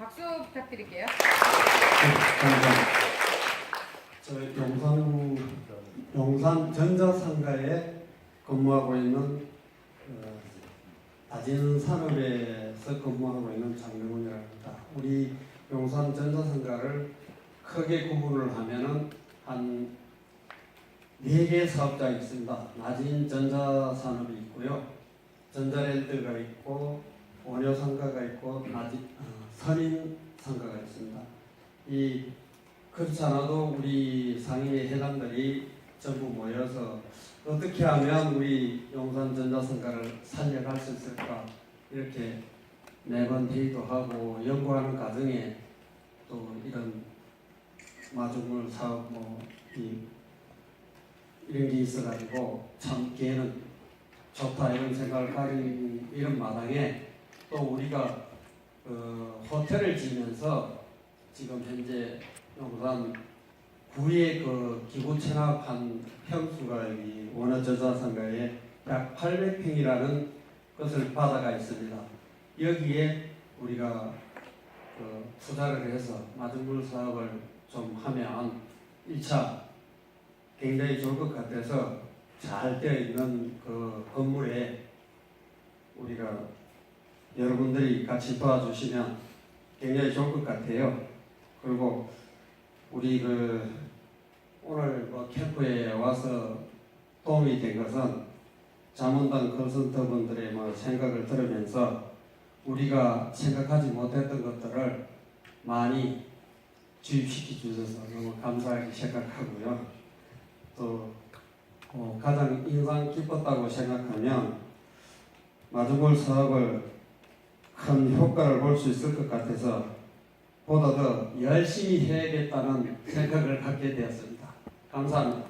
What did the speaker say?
박수 부탁드릴게요. 저 용산 용산 전자상가에 근무하고 있는 어, 다진 산업에서 근무하고 있는 장명훈이라고 합니다. 우리 용산 전자상가를 크게 구분을 하면은 한 네 개 사업장이 있습니다. 나진 전자산업이 있고요, 전자랜드가 있고 원효상가가 있고 어, 선인상가가 있습니다. 이 그렇지 않아도 우리 상인의 회장들이 전부 모여서 어떻게 하면 우리 용산 전자상가를 살려갈 수 있을까 이렇게 매번 회의도 하고 연구하는 과정에 또 이런 마중물 사업 뭐 이, 이런 게 있어가지고 참 걔는 좋다 이런 생각을 가진 이런 마당에 또 우리가 어, 호텔을 지면서 지금 현재 용산 구의 그 기구 체납한 평수가 이 원어저자상가에 약 800평이라는 것을 바다가 있습니다. 여기에 우리가 그 투자를 해서 마중물 사업을 좀 하면 1차 굉장히 좋을 것 같아서 잘 되어 있는 그 건물에 여러분들이 같이 도와주시면 굉장히 좋을 것 같아요. 그리고 우리 그 오늘 뭐 캠프에 와서 도움이 된 것은 자문단 컨설턴 분들의 뭐 생각을 들으면서 우리가 생각하지 못했던 것들을 많이 주입시켜 주셔서 너무 감사하게 생각하고요. 또 어, 가장 인상 깊었다고 생각하면 마중물 사업을 큰 효과를 볼 수 있을 것 같아서 보다 더 열심히 해야겠다는 생각을 갖게 되었습니다. 감사합니다.